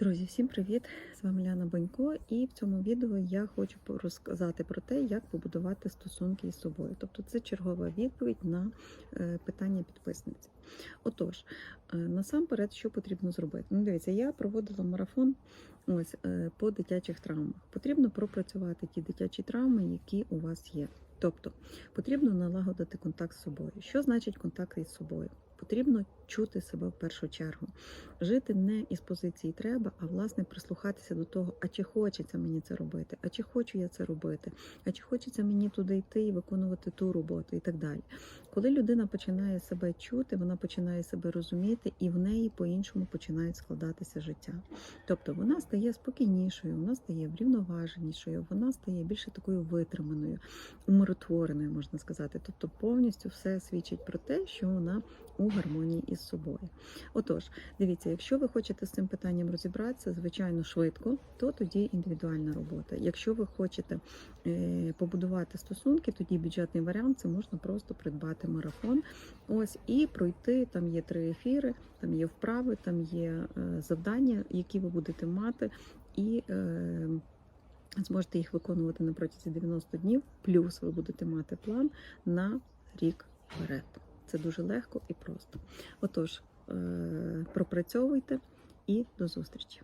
Друзі, всім привіт! З вами Ляна Банько, і в цьому відео я хочу розказати про те, як побудувати стосунки із собою. Тобто це чергова відповідь на е, питання підписниці. Отож, е, насамперед, що потрібно зробити? Ну, дивіться, я проводила марафон ось е, по дитячих травмах. Потрібно пропрацювати ті дитячі травми, які у вас є. Тобто потрібно налагодити контакт з собою. Що значить контакт із собою? Потрібно чути себе в першу чергу, жити не із позиції треба, а власне прислухатися до того, а чи хочеться мені це робити, а чи хочу я це робити, а чи хочеться мені туди йти і виконувати ту роботу і так далі. Коли людина починає себе чути, вона починає себе розуміти, і в неї по-іншому починають складатися життя. Тобто вона стає спокійнішою, вона стає врівноваженішою, вона стає більше такою витриманою, умиротвореною, можна сказати. Тобто повністю все свідчить про те, що вона у гармонії із собою. Отож, дивіться, якщо ви хочете з цим питанням розібратися, звичайно, швидко, то тоді індивідуальна робота. Якщо ви хочете е, побудувати стосунки, тоді бюджетний варіант це можна просто придбати марафон. Ось і пройти. Там є три ефіри, там є вправи, там є е, завдання, які ви будете мати, і е, зможете їх виконувати на протязі 90 днів. Плюс ви будете мати план на рік вперед. Це дуже легко і просто. Отож, е, пропрацьовуйте і до зустрічі!